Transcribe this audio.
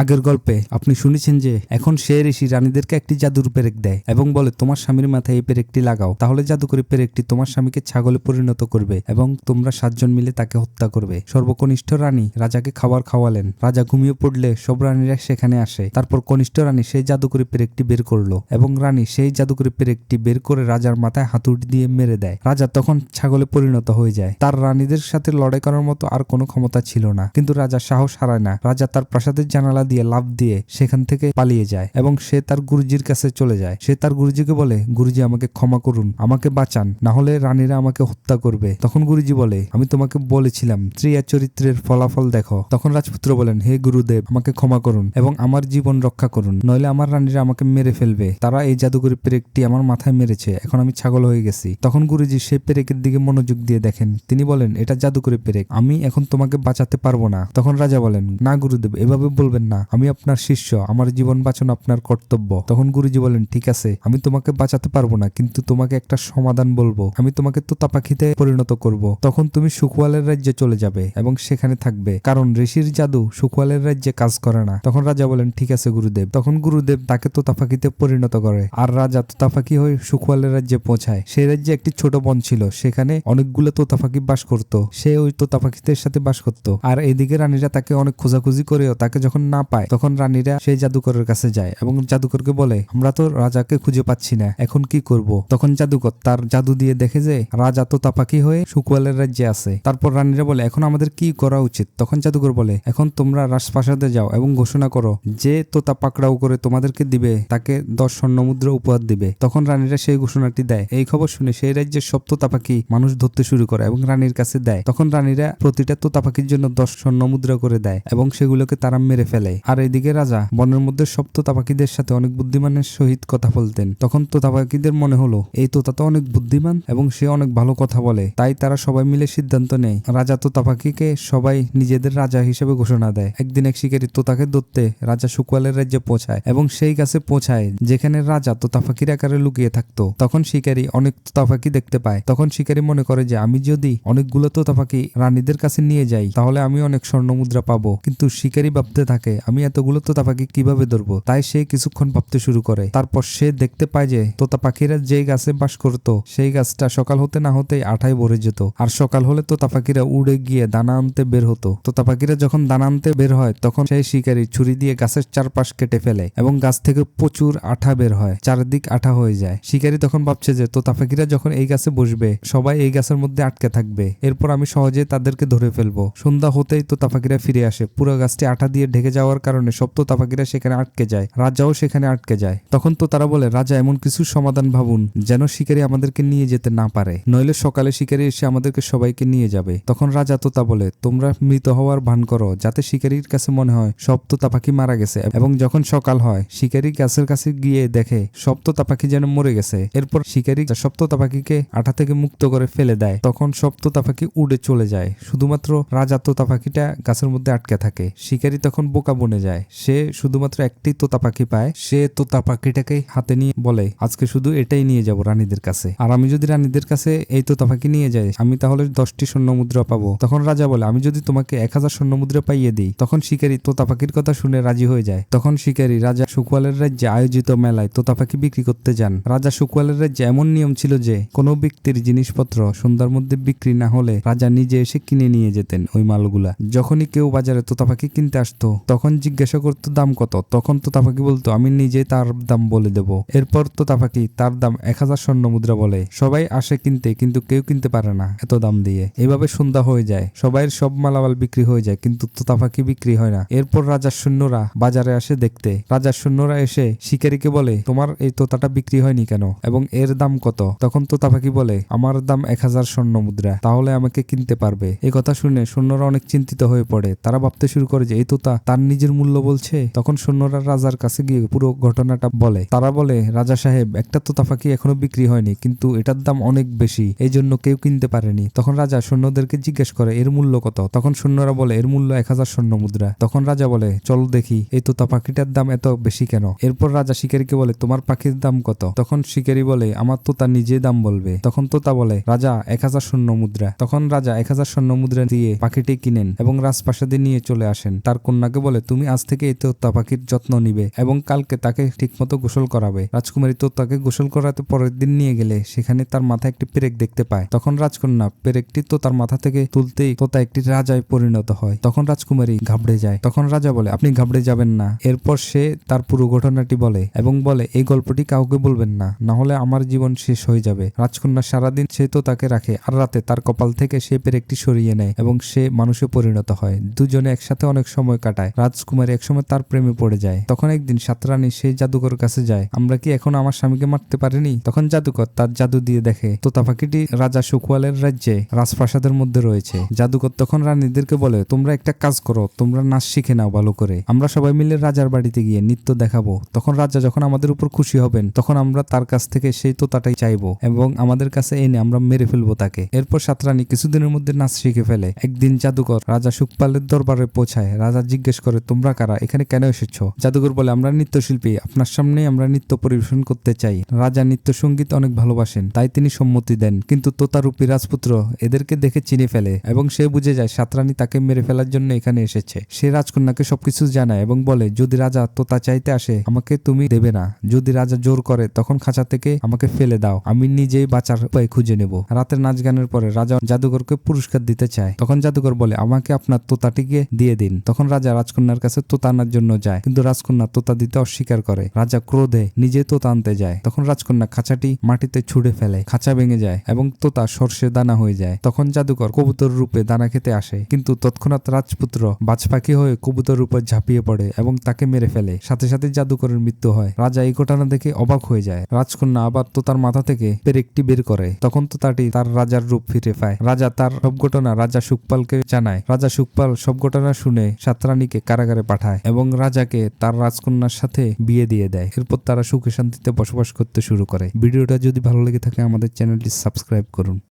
আগের গল্পে আপনি শুনেছেন যে, এখন সে ঋষি রানীদেরকে একটি জাদুর পেরেক দেয় এবং বলে, তোমার স্বামীর মাথায় এই পেরেকটি লাগাও। তাহলে জাদুকরি পেরেকটি তোমার স্বামীকে ছাগলে পরিণত করবে এবং তোমরা সাতজন মিলে তাকে হত্যা করবে। সর্বকনিষ্ঠ রানী রাজাকে খাবার খাওয়ালেন। রাজা ঘুমিয়ে পড়লে সব রানীরা সেখানে আসে। তারপর কনিষ্ঠ রানী সেই জাদুকরি পেরেকটি বের করল এবং রানী সেই জাদুকরি পেরেকটি বের করে রাজার মাথায় হাতুড়ি দিয়ে মেরে দেয়। রাজা তখন ছাগলে পরিণত হয়ে যায়। তার রানীদের সাথে লড়াই করার মতো আর কোনো ক্ষমতা ছিল না। কিন্তু রাজা সাহস হারায় না। রাজা তার প্রাসাদের জানালা দিয়ে লাভ দিয়ে সেখান থেকে পালিয়ে যায় এবং সে তার গুরুজির কাছে চলে যায়। সে তার গুরুজিকে বলে, গুরুজি, আমাকে ক্ষমা করুন, আমাকে বাঁচান, না হলে রানীরা আমাকে হত্যা করবে। তখন গুরুজি বলে, আমি তোমাকে বলেছিলাম, ত্রিয়া চরিত্রের ফলাফল দেখো। তখন রাজপুত্র বলেন, হে গুরুদেব, আমাকে ক্ষমা করুন এবং আমার জীবন রক্ষা করুন, নইলে আমার রানীরা আমাকে মেরে ফেলবে। তারা এই জাদুকরি পেরেকটি আমার মাথায় মেরেছে, এখন আমি ছাগল হয়ে গেছি। তখন গুরুজি সে পেরেকের দিকে মনোযোগ দিয়ে দেখেন, তিনি বলেন, এটা জাদুকরি পেরেক, আমি এখন তোমাকে বাঁচাতে পারব না। তখন রাজা বলেন, না গুরুদেব, এভাবে বলবেন না। আমি আপনার শিষ্য, আমার জীবন বাঁচানো আপনার কর্তব্য। তখন গুরুজি বলেন, ঠিক আছে, আমি তোমাকে বাঁচাতে পারব না, কিন্তু তোমাকে একটা সমাধান বলব। আমি তোমাকে তোতা পাখিতে পরিণত করব। তখন তুমি সুখওয়ালের রাজ্যে চলে যাবে এবং সেখানে থাকবে। কারণ ঋষির জাদু সুখওয়ালের রাজ্যে কাজ করে না। তখন রাজা বলেন, ঠিক আছে, গুরুদেব। তখন গুরুদেব তাকে তোতা পাখিতে পরিণত করে আর রাজা তোতা পাখি হয়ে সুখওয়ালের রাজ্যে পৌঁছায়। সেই রাজ্যে একটি ছোট বন ছিল, সেখানে অনেকগুলো তোতা পাখি বাস করত। সে ওই তোতা পাখিদের সাথে বাস করত। আর এদিকে রানীরা তাকে অনেক খোঁজাখুঁজি করেও তাকে যখন না পায়, তখন রানীরা সেই জাদুকরের কাছে যায় এবং জাদুকরকে বলে, আমরা তো রাজাকে খুঁজে পাচ্ছি না, এখন কি করব? তখন জাদুকর তার জাদু দিয়ে দেখে যে, রাজা তো তাপাকি হয়ে সুকুয়ালের রাজ্যে আছে। তারপর রানীরা বলে, এখন আমাদের কি করা উচিত? তখন জাদুকর বলে, এখন তোমরা রাজপ্রাসাদে যাও এবং ঘোষণা করো, যে তোতা পাকড়াও করে তোমাদেরকে দিবে, তাকে দশ স্বর্ণ মুদ্রা উপহার দিবে। তখন রানীরা সেই ঘোষণাটি দেয়। এই খবর শুনে সেই রাজ্যের সব তোতা পাখি মানুষ ধরতে শুরু করে এবং রানীর কাছে দেয়। তখন রানীরা প্রতিটা তোতা পাখির জন্য দশ স্বর্ণ মুদ্রা করে দেয় এবং সেগুলোকে তারা মেরে ফেলে। আর এদিকে রাজা বনের মধ্যে সব তোতা পাখিদের সাথে অনেক বুদ্ধিমানের সহিত কথা বলতেন। তখন তোতা পাখিদের মনে হলো, এই তোতা তো অনেক বুদ্ধিমান এবং সে অনেক ভালো কথা বলে, তাই তারা সবাই মিলে সিদ্ধান্ত নেয়। রাজা তোতা পাখিকে সবাই নিজেদের রাজা হিসেবে ঘোষণা দেয়। একদিন এক শিকারী তোতাকে ধরতে রাজা সুকুয়ালের রাজ্যে পৌঁছায় এবং সেই গাছে পৌঁছায়, যেখানে রাজা তোতা পাখির আকারে লুকিয়ে থাকতো। তখন শিকারী অনেক তোতা পাখি দেখতে পায়। তখন শিকারী মনে করে যে, আমি যদি অনেকগুলো তোতা পাখি রানীদের কাছে নিয়ে যাই, তাহলে আমি অনেক স্বর্ণ মুদ্রা পাবো। কিন্তু শিকারী ভাবতে থাকে আমি এতগুলো তোতা পাখি কীভাবে ধরবো? তাই সে কিছুক্ষণ ভাবতে শুরু করে। তারপর সে দেখতে পায় যে তোতা পাখিরা যে গাছে বাস করতো, সেই গাছটা সকাল হতে না হতেই আঠায় ভরে যেত। আর সকাল হলে তোতা পাখিরা উড়ে গিয়ে দানা আনতে বের হতো। তোতা পাখিরা যখন দানা আনতে বের হয়, তখন সেই শিকারী ছুরি দিয়ে গাছের চারপাশ কেটে ফেলে এবং গাছ থেকে প্রচুর আঠা বের হয়। চারদিক আঠা হয়ে যায়। শিকারী তখন ভাবছে যে তোতা পাখিরা যখন এই গাছে বসবে, সবাই এই গাছের মধ্যে আটকে থাকবে। এরপর আমি সহজে তাদেরকে ধরে ফেলব। সন্ধ্যা হতেই তোতা পাখিরা ফিরে আসে। পুরো গাছটি আঠা দিয়ে ঢেকে যাওয়ার কারণে সব তোতা পাখিরা সেখানে আটকে যায়, রাজাও সেখানে আটকে যায়। তখন তো তারা বলে, রাজা, এমন কিছু সমাধান ভাবুন, যেন শিকারী আমাদেরকে নিয়ে যেতে না পারে। নইলে সকালে শিকারী এসে আমাদেরকে সবাইকে নিয়ে যাবে। তখন রাজা তোতা বলে, তোমরা মৃত হওয়ার ভান করো, যাতে শিকারীর কাছে মনে হয় সব তোতা পাখি মারা গেছে এবং যখন সকাল হয়, শিকারী গাছের কাছে গিয়ে দেখে সব তোতা পাখি যেন মরে গেছে। এরপর শিকারী সব তোতা পাখিকে আঠা থেকে মুক্ত করে ফেলে দেয়। তখন সব তোতা পাখি উড়ে চলে যায়। শুধুমাত্র রাজা তোতা পাখিটা গাছের মধ্যে আটকে থাকে। শিকারী তখন বোকা বনে যায়। সে শুধুমাত্র একটি তোতা পাখি পায়। সে তোতা পাখিটাকে হাতে নিয়ে বলে, আজকে শুধু এটাই নিয়ে যাব রানীদের কাছে। আর আমি যদি রানীদের কাছে এই তোতা পাখি নিয়ে যাই, আমি তাহলে দশটি স্বর্ণ মুদ্রা পাবো। তখন রাজা বলে, আমি যদি তোমাকে এক হাজার স্বর্ণ মুদ্রা পাইয়ে দিই, তখন শিকারী তোতা পাখির কথা শুনে রাজি হয়ে যায়। তখন শিকারী রাজা সুকুয়ালের রাজ্যে আয়োজিত মেলায় তোতা পাখি বিক্রি করতে যান। রাজা সুকুয়ালের রাজ্যে এমন নিয়ম ছিল যে, কোনো ব্যক্তির জিনিসপত্র সন্ধ্যার মধ্যে বিক্রি না হলে রাজা নিজে এসে কিনে নিয়ে যেতেন ওই মালগুলা। যখনই কেউ বাজারে তোতা পাখি কিনতে আসতো, তখন জিজ্ঞাসা করতো দাম কত, তখন তো পাখি বলতো, আমি নিজে তার দাম বলে দেব। এরপর তো তাফাকি তার দাম এক হাজার স্বর্ণ মুদ্রা বলে। সবাই আসে কিনতে, কিন্তু কেউ কিনতে পারে না এত দাম দিয়ে। এভাবে সন্ধ্যা হয়ে যায়। সবাই সব মালামাল বিক্রি হয়ে যায়, কিন্তু তোতা পাখি বিক্রি হয় না। এরপর রাজার সৈন্যরা বাজারে আসে দেখতে। রাজার সৈন্যরা এসে শিকারীকে বলে, তোমার এই তোতাটা বিক্রি হয়নি কেন? এবং এর দাম কত? তখন তোতা পাখি বলে, আমার দাম এক হাজার স্বর্ণ মুদ্রা, তাহলে আমাকে কিনতে পারবে। এই কথা শুনে সৈন্যরা অনেক চিন্তিত হয়ে পড়ে। তারা ভাবতে শুরু করে যে, এই তোতা তার নিজের মূল্য বলছে, তখন সৈন্যরা রাজার কাছে গিয়ে পুরো ঘটনাটা বলে। তারা বলে, রাজা সাহেব, একটা তোতা পাখি এখনও বিক্রি হয়নি, কিন্তু এটার দাম অনেক বেশি এই জন্য কেউ কিনতে পারেনি। তখন রাজা সৈন্যদেরকে জিজ্ঞেস করে, এর মূল্য কত? তখন সৈন্যরা বলে, এর মূল্য এক হাজার স্বর্ণ মুদ্রা। তখন রাজা বলে, চল দেখি, এই তোতা পাখিটার দাম এত বেশি কেন? এরপর রাজা শিকারীকে বলে, তোমার পাখির দাম কত? তখন শিকারী বলে, আমার তোতা নিজে দাম বলবে। তখন তোতা বলে, রাজা, এক হাজার স্বর্ণ মুদ্রা। তখন রাজা এক হাজার স্বর্ণ মুদ্রা দিয়ে পাখিটি কিনেন এবং রাজপ্রাসাদে নিয়ে চলে আসেন। তার কন্যাকে বলে তুমি আজ থেকে এই তোতা পাখির যত্ন নিবে এবং কালকে তাকে ঠিকমতো গোসল করাবে। রাজকুমারী তোতাকে গোসল করাতে পরের দিন নিয়ে গেলে সেখানে তার মাথায় একটি পেরেক দেখতে পায়। তখন রাজকন্যা পেরেকটি তোতার মাথা থেকে তুলতেই তোতা একটি রাজায় পরিণত হয়। তখন রাজকুমারী ঘাবড়ে যায়। তখন রাজা বলে, আপনি ঘাবড়ে যাবেন না। এরপর সে তার পুরো ঘটনাটি বলে এবং বলে, এই গল্পটি কাউকে বলবেন না। না হলে আমার জীবন শেষ হয়ে যাবে। রাজকন্যা সারাদিন সে তো তাকে রাখে আর রাতে তার কপাল থেকে সে পেরেকটি সরিয়ে নেয় এবং সে মানুষে পরিণত হয়। দুজনে একসাথে অনেক সময় কাটায়। রাজকুমারী একসময় তার প্রেমে পড়ে যায়। তখন একদিন সাতরানী সেই জাদুকর কাছে যায়। আমরা কি এখন আমার স্বামীকে মারতে পারিনি? তখন জাদুকর তার জাদু দিয়ে দেখে তোতা পাখিটি রাজা সুকুয়ালের রাজ্যে, রাজপ্রাসাদের মধ্যে রয়েছে। জাদুকর তখন রানীদেরকে বলে, তোমরা একটা কাজ করো, তোমরা নাচ শিখে নাও ভালো করে। আমরা সবাই মিলে রাজার বাড়িতে গিয়ে নৃত্য দেখাবো। তখন রাজা যখন আমাদের উপর খুশি হবেন, তখন আমরা তার কাছ থেকে সেই তোতাটাই চাইব এবং আমাদের কাছে এনে আমরা মেরে ফেলব তাকে। এরপর সাতরানী কিছুদিনের মধ্যে নাচ শিখে ফেলে। একদিন জাদুকর রাজা সুকপালের দরবারে পৌঁছায়। রাজা জিজ্ঞেস করে তোমরা কারা? এখানে কেন এসেছ? জাদুকর বলে, আমরা নৃত্যশিল্পী। আপনার সামনে আমরা নৃত্য পরিবেশন করতে চাই। রাজা নৃত্য সংগীত অনেক ভালোবাসেন, তাই তিনি সম্মতি দেন। কিন্তু তোতারূপী রাজপুত্র এদেরকে দেখে চিনে ফেলে এবং সে বুঝে যায় সাতরানী তাকে মেরে ফেলার জন্য এখানে এসেছে। সে রাজকন্যাকে সবকিছু জানায় এবং বলে, যদি রাজা তোতা চাইতে আসে, আমাকে তুমি দেবে না। যদি রাজা জোর করে, তখন খাঁচা থেকে আমাকে ফেলে দাও। আমি নিজেই বাঁচার উপায় খুঁজে নেব। রাতের নাচ গানের পরে রাজা জাদুঘরকে পুরস্কার দিতে চায়। তখন জাদুঘর বলে, আমাকে আপনার তোতাটিকে দিয়ে দিন। তখন রাজা রাজকন্যার কাছে তোতা আনার জন্য যায়, কিন্তু রাজকন্যা তোতা দিতে অস্বীকার করে। রাজা ক্রোধে নিজে তোতা আনতে যায়। তখন রাজকন্যা খাঁচাটি মাটিতে ছুড়ে ফেলে, খাঁচা ভেঙে যায় এবং তোতা সর্ষে দানা হয়ে যায়। তখন জাদুকর কবুতর রূপে দানা খেতে আসে, কিন্তু তৎক্ষণাৎ রাজপুত্র বাজ পাখি হয়ে কবুতর রূপে ঝাঁপিয়ে পড়ে এবং তাকে মেরে ফেলে। সাথে সাথে জাদুকরের মৃত্যু হয়। রাজা এই ঘটনা দেখে অবাক হয়ে যায়। রাজকন্যা আবার তোতার মাথা থেকে পেরেকটি বের করে। তখন তোতাটি তার রাজার রূপ ফিরে পায়। রাজা তার সব ঘটনা রাজা সুকপালকে জানায়। রাজা সুকপাল সব ঘটনা শুনে সাতরানীকে কারাগারে পাঠায় এবং রাজাকে তার রাজকন্যার সাথে বিয়ে দিয়ে দেয়। এরপর তারা সুখে শান্তিতে বসবাস করতে শুরু করে। ভিডিওটা যদি ভালো লেগে থাকে আমাদের চ্যানেলটি সাবস্ক্রাইব করুন।